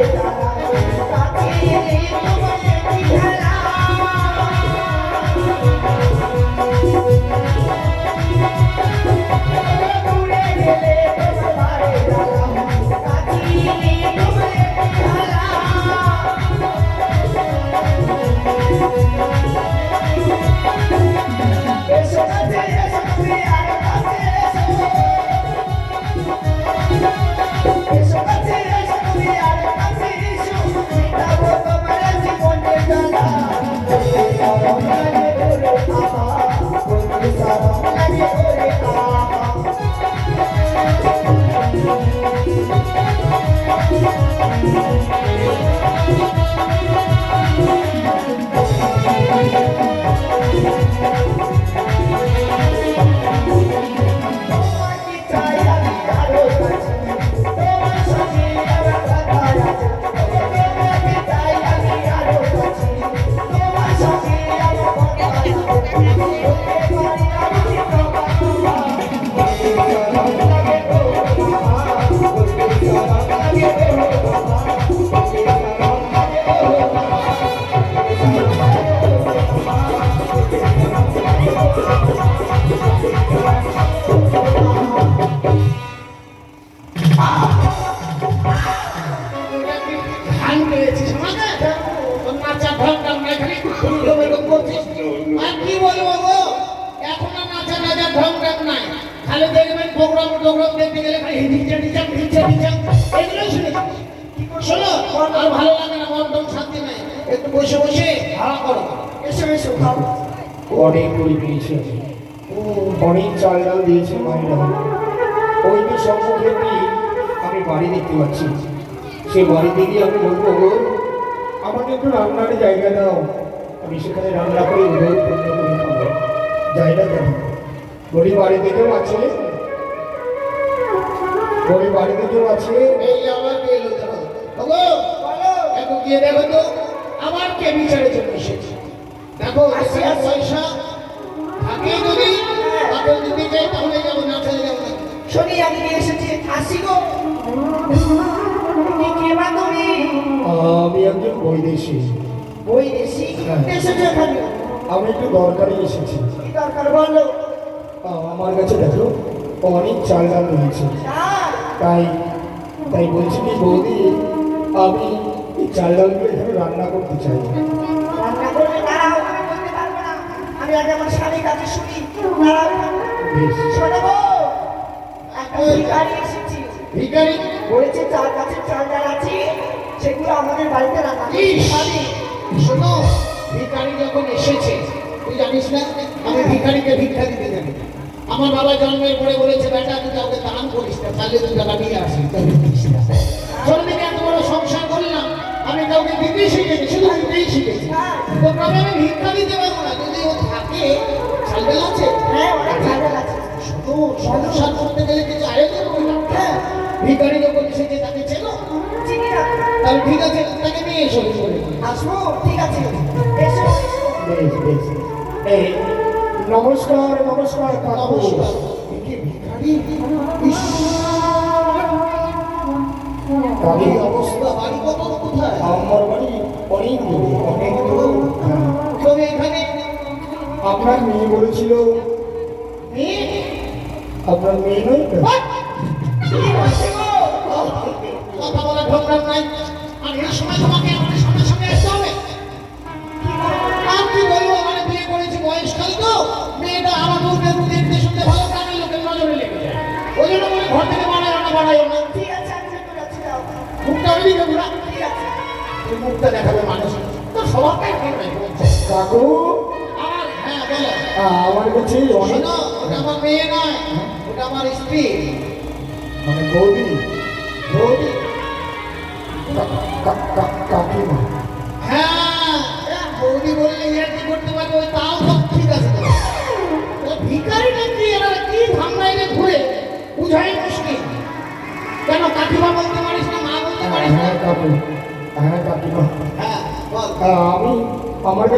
Yeah. আমাকে নাচার ঢং ঢং নাই খালি এরকম এরকম করছিস আর কি বলব গো? এখন আর নাচা নাচার ঢং ঢং নাই। খালি দেখবেন প্রোগ্রাম টোগ্রাম দেখতে গেলে খালি হিচা হিচা হিচা হিচা এগুলোই শুনেছি শোনো আর ভালো লাগে না মন শান্তি নাই। একটু বসে বসে হাওয়া করো। এসো এসো খাও। অনেক করে পেয়েছে অনেক চাল ডাল দিয়েছে মায়েরা। ওই আমি বাড়ি দেখতে পাচ্ছি। সেই বাড়িতে গিয়ে আমি বলব গো আমাকে একটু রান্নার জায়গা দাও। আমি সেখানে রান্না করে উদয় পূর্ণ করে খাব। জায়গা কেন গরিব বাড়িতে কেউ আছে? গরিব বাড়িতে কেউ আছে? এই আমার ওগো একটু গিয়ে দেখো তো আমার কে বিচারে চলে এসেছে। দেখো এখানে পয়সা থাকে যদি তাকে দিতে চাই তাহলে যাব না চলে যাব শনি আমি নিয়ে এসেছি। আসি গো। আমি একজন বৈদেশি ওই দেশি? হ্যাঁ। এসেছ এখানে? আমি একটু দরকারি এসেছি। কি দরকার বলো? আমার কাছে দেখো অনেক চাল ডাল রয়েছে। তাই তাই বলছি কি বৌদি আমি এই চাল ডালগুলো এখানে রান্না করতে চাই। রান্না করবে আমি আগে আমার স্বামীর কাছে শুনি। বেশ। একটা এসেছি বলেছে চার গাছের চাল ডাল আছে। সেগুলো আমাদের বাড়িতে! হবে শোনো ভিখারি যখন এসেছে তুই জানিস না আমি ভিখারিকে ভিক্ষা দিতে জানি আমার বাবা জন্মের পরে বলেছে বেটা তুই কাউকে দান করিস না তাহলে তুই টাকা নিয়ে আসিস তাহলে এত বড় সংসার করলাম আমি কাউকে দিতেই শিখেছি শুধু দিতেই শিখেছি তো তবে আমি ভিক্ষা দিতে পারব না যদি ও থাকে সাইকেল আছে? হ্যাঁ অনেক ডাল আছে। শুধু সংসার করতে গেলে কিছু আয়োজন করলাম। হ্যাঁ। ভিখারি ঠিক আছে তাকে নিয়ে এসো। আসব? ঠিক আছে। এসো এসো বেশ বেশ। এই নমস্কার নমস্কার নমস্কার। একে ভিখারি? ইস। কাকু অবস্থা বাড়ি কত কোথায়? আমার বাড়ি অনেক দূরে অনেক দূর। তবে এখানে আপনার মেয়ে বলেছিল আপনার মেয়ে নয়? কি? কথা বলা ঢোকরাম নাই। এই সময় তোমাকে আমাদের সামনে সামনে আসতে হবে। আর কি বলব মানে বিয়ে করেছি বয়সকাল তো। মেয়েটা আমার মুখে দেখতে শুনতে ভালো কানে লোকের নজরে লেগে যায়। ওই জন্য বলে ঘর থেকে বানায় না বানায়। না মুখটা ওইদিকে ঘোরা। ঠিক মুখটা দেখাবে মানুষ। তো স্বভাবটাই ঠিক কাকু? আমার হ্যাঁ বলো। কাছে অনেক ওটা আমার মেয়ে নয় ওটা আমার স্ত্রী। মানে বৌদি। বৌদি? কা- কা- কা- কাকিমা হ্যাঁ